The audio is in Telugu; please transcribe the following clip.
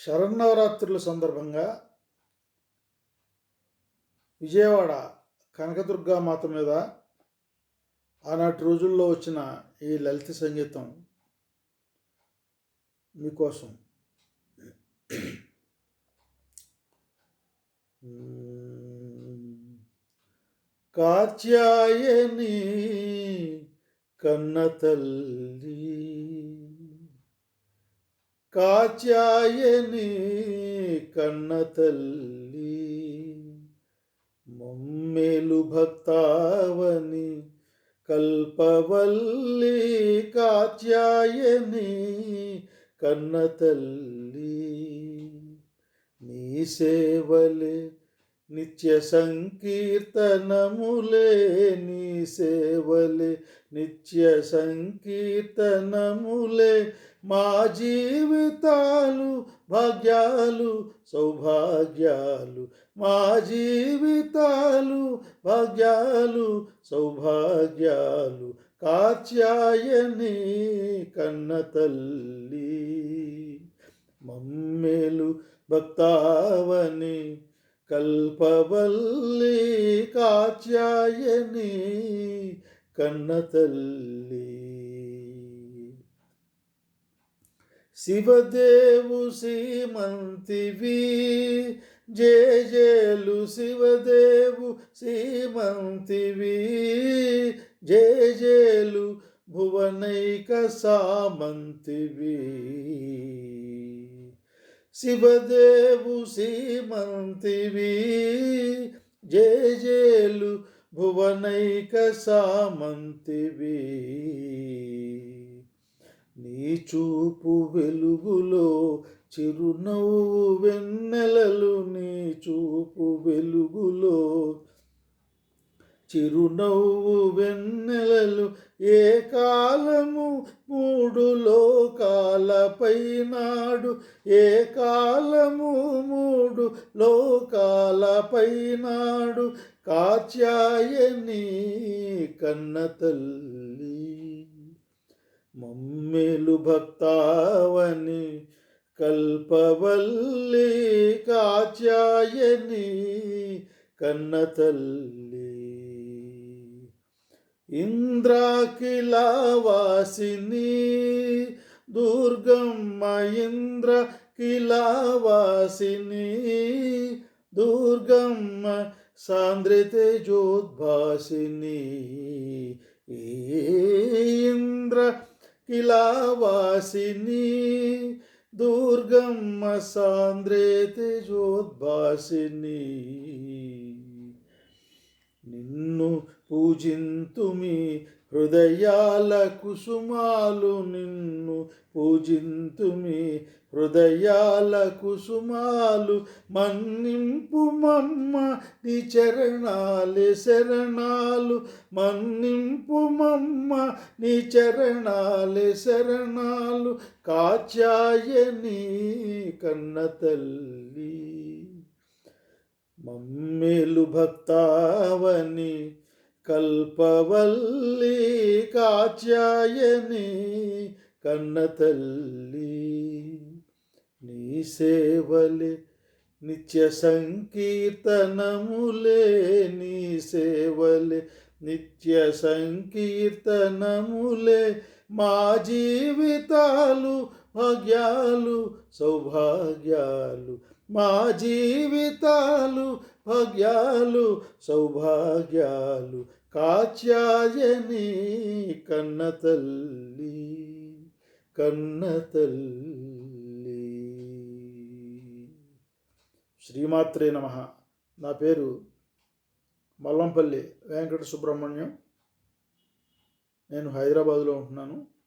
శరన్నవరాత్రుల సందర్భంగా విజయవాడ కనకదుర్గామాత మీద ఆనాటి రోజుల్లో వచ్చిన ఈ లలిత సంగీతం మీకోసం. కాత్యాయని కన్న తల్లి కాచాయని కన్న తల్లి మమ్మేలు భక్తావని కల్పవల్లి కాచాయని కన్న తల్లి నీ సేవలే నిత్య సంకీర్తనములే నీ సేవలే. నిత్య సంకీర్తనములే మా జీవితాలు భాగ్యాలు సౌభాగ్యాలు. మా జీవితాలు భాగ్యాలు సౌభాగ్యాలు. కాత్యాయని కన్న తల్లి మమ్మేలు భక్తావని కల్పవల్లి కాత్యాయని కన్న తల్లి శివదేవు సీమంతివి జేజేలు శివదేవు సీమంతివి జేజేలు భువనైక సామంతివి. శివదేవు సీమంతివి జేజేలు భువనైక సామంతివి. నీ చూపు వెలుగులో చిరునవ్వు వెన్నెలలు నీ చూపు వెలుగులో చిరునవ్వు వెన్నెలలు ఏ కాలము? మూడు లోకాలపై నాడు ఏ కాలము? మూడు లోకాలపై నాడు కాచాయని కన్న తల్లి. మమ్మేలు భక్తావని కల్పవల్లి. కాచాయని కన్న తల్లి. ఇంద్రాకిలావాసిని దుర్గమ్మ ఇంద్ర కిలావాసిని దుర్గమ్మ సాంద్రితే జోద్భాసిని ఇంద్ర కిలావాసిని దుర్గమ్మ సాంద్రేతి జోద్భాసిని నిన్న పూజింతుమి హృదయాల కుసుమాలు నిన్ను పూజింతుమి హృదయాల కుసుమాలు మన్నింపు మమ్మ నీ చరణాలే శరణాలు. మన్నింపు మమ్మ నీ చరణాలే శరణాలు. కాచాయని కన్న తల్లి. మమ్మేలు భక్తావని కల్పవల్లి కాచాయని కన్న తల్లి నీ సేవలే నిత్య సంకీర్తనములే నీ సేవలే నిత్య సంకీర్తనములే మా జీవితాలు భాగ్యాలు సౌభాగ్యాలు మా జీవితాలు భాగ్యాలు సౌభాగ్యాలు కాచాయని కన్న తల్లి కన్న తల్లి. శ్రీమాత్రే నమ. నా పేరు మల్లంపల్లి వెంకట సుబ్రహ్మణ్యం. నేను హైదరాబాదులో ఉంటున్నాను.